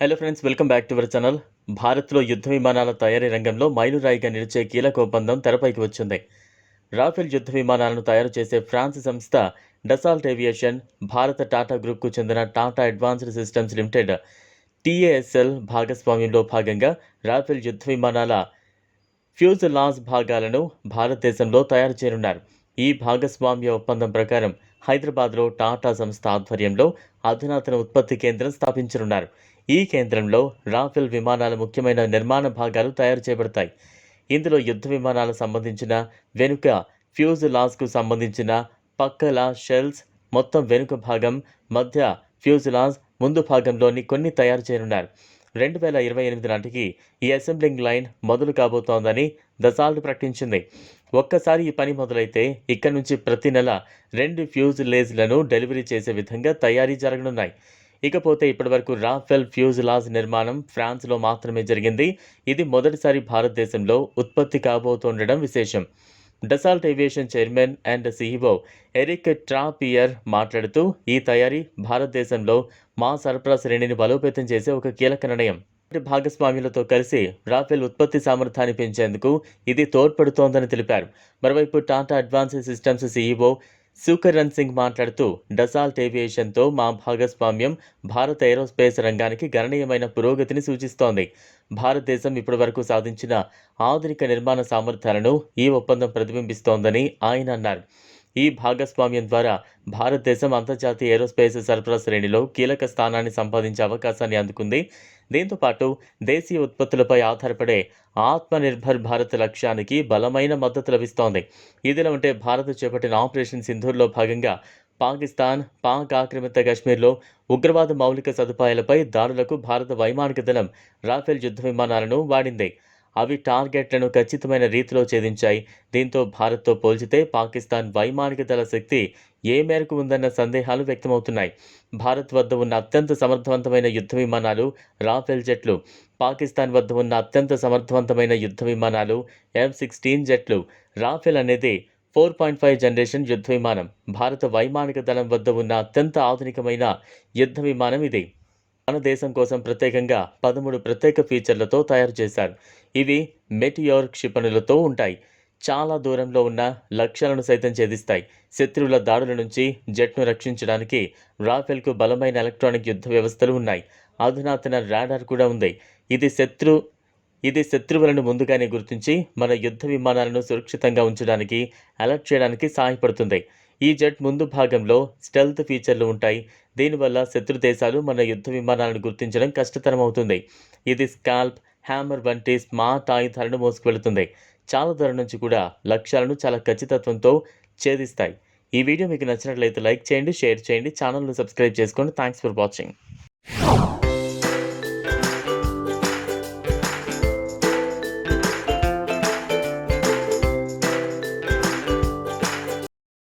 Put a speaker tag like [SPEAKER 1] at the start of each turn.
[SPEAKER 1] Hello friends welcome back to our channel భారత్లో యుద్ధ విమానాల తయారీ రంగంలో మైలురాయిగా నిలిచే కీలక ఒప్పందం తెరపైకి వచ్చింది. రాఫెల్ యుద్ధ విమానాలను తయారు చేసే ఫ్రాన్స్ సంస్థ డసాల్ట్ ఏవియేషన్ భారత టాటా గ్రూప్కు చెందిన Tata advanced systems limited TASL భాగస్వామ్యంలో భాగంగా రాఫెల్ యుద్ధ విమానాల ఫ్యూజ్ లాస్ భాగాలను భారతదేశంలో తయారు చేయనున్నారు. ఈ భాగస్వామ్య ఒప్పందం ప్రకారం హైదరాబాద్లో టాటా సంస్థ ఆధ్వర్యంలో అధునాతన ఉత్పత్తి కేంద్రం స్థాపించనున్నారు. ఈ కేంద్రంలో రాఫెల్ విమానాల ముఖ్యమైన నిర్మాణ భాగాలు తయారు చేయబడతాయి. ఇందులో యుద్ధ విమానాలకు సంబంధించిన వెనుక ఫ్యూజ్ లాస్కు సంబంధించిన పక్కల షెల్స్ మొత్తం వెనుక భాగం మధ్య ఫ్యూజ్ లాస్ ముందు భాగంలోని కొన్ని తయారు చేయనున్నారు. రెండు వేల ఇరవై ఎనిమిది నాటికి ఈ అసెంబ్లింగ్ లైన్ మొదలు కాబోతోందని దసాల్ట్ ప్రకటించింది. ఒక్కసారి ఈ పని మొదలైతే ఇక్కడ నుంచి ప్రతి నెల రెండు ఫ్యూజ్ లేజ్లను డెలివరీ చేసే విధంగా తయారీ జరగనున్నాయి. ఇకపోతే ఇప్పటివరకు రాఫెల్ ఫ్యూజ్లాజ్ నిర్మాణం ఫ్రాన్స్లో మాత్రమే జరిగింది. ఇది మొదటిసారి భారతదేశంలో ఉత్పత్తి కాబోతుండడం విశేషం. Dassault aviation chairman and CEO Eric Trappier మాట్లాడుతూ ఈ తయారీ భారతదేశంలో మా సరఫరా శ్రేణిని బలోపేతం చేసే ఒక కీలక నిర్ణయం. భాగస్వామ్యులతో కలిసి రాఫెల్ ఉత్పత్తి సామర్థ్యాన్ని పెంచేందుకు ఇది తోడ్పడుతోందని తెలిపారు. మరోవైపు Tata advance systems CEO Sukaran Singh మాట్లాడుతూ డసాల్ట్ ఏవియేషన్తో మా భాగస్వామ్యం భారత ఏరోస్పేస్ రంగానికి గణనీయమైన పురోగతిని సూచిస్తోంది. భారతదేశం ఇప్పటివరకు సాధించిన ఆధునిక నిర్మాణ సామర్థ్యాలను ఈ ఒప్పందం ప్రతిబింబిస్తోందని ఆయన అన్నారు. ఈ భాగస్వామ్యం ద్వారా భారతదేశం అంతర్జాతీయ ఏరోస్పేస్ సరఫరా శ్రేణిలో కీలక స్థానాన్ని సంపాదించే అవకాశాన్ని అందుకుంది. దీంతో పాటు దేశీయ ఉత్పత్తులపై ఆధారపడే ఆత్మనిర్భర్ భారత్ లక్ష్యానికి బలమైన మద్దతు లభిస్తోంది. ఇదిలా ఉంటే భారత్ చేపట్టిన ఆపరేషన్ సింధూర్లో భాగంగా పాకిస్తాన్ పాక్ ఆక్రమిత కశ్మీర్లో ఉగ్రవాద మౌలిక సదుపాయాలపై దాడులకు భారత వైమానిక దళం రాఫెల్ యుద్ధ విమానాలను వాడింది. అవి టార్గెట్లను ఖచ్చితమైన రీతిలో ఛేదించాయి. దీంతో భారత్తో పోల్చితే పాకిస్తాన్ వైమానిక దళ శక్తి ఏ మేరకు ఉందన్న సందేహాలు వ్యక్తమవుతున్నాయి. భారత్ వద్ద ఉన్న అత్యంత సమర్థవంతమైన యుద్ధ విమానాలు రాఫెల్ జెట్లు పాకిస్తాన్ వద్ద ఉన్న అత్యంత సమర్థవంతమైన యుద్ధ విమానాలు ఎం సిక్స్టీన్ జెట్లు రాఫెల్ అనేది ఫోర్ పాయింట్ ఫైవ్ జనరేషన్ యుద్ధ విమానం. భారత వైమానిక దళం వద్ద ఉన్న అత్యంత ఆధునికమైన యుద్ధ విమానం ఇది. మన దేశం కోసం ప్రత్యేకంగా పదమూడు ప్రత్యేక ఫీచర్లతో తయారు చేశారు. ఇవి మెటియోర్ క్షిపణులతో ఉంటాయి. చాలా దూరంలో ఉన్న లక్ష్యాలను సైతం ఛేదిస్తాయి. శత్రువుల దాడుల నుంచి జెట్ను రక్షించడానికి రాఫెల్కు బలమైన ఎలక్ట్రానిక్ యుద్ధ వ్యవస్థలు ఉన్నాయి. అధునాతన రాడార్ కూడా ఉంది. ఇది శత్రు ఇది శత్రువులను ముందుగానే గుర్తించి మన యుద్ధ విమానాలను సురక్షితంగా ఉంచడానికి అలర్ట్ చేయడానికి సహాయపడుతుంది. ఈ జెట్ ముందు భాగంలో స్టెల్త్ ఫీచర్లు ఉంటాయి. దీనివల్ల శత్రు దేశాలు మన యుద్ధ విమానాలను గుర్తించడం కష్టతరం అవుతుంది ఇది స్కాల్ప్ హ్యామర్ వంటి స్మార్ట్ ఆయుధాలను మోసుకువెళుతుంది. చాలా ధర నుంచి కూడా లక్ష్యాలను చాలా ఖచ్చితత్వంతో ఛేదిస్తాయి. ఈ వీడియో మీకు నచ్చినట్లయితే లైక్ చేయండి షేర్ చేయండి ఛానల్ను సబ్స్క్రైబ్ చేసుకోండి థ్యాంక్స్ ఫర్ వాచింగ్.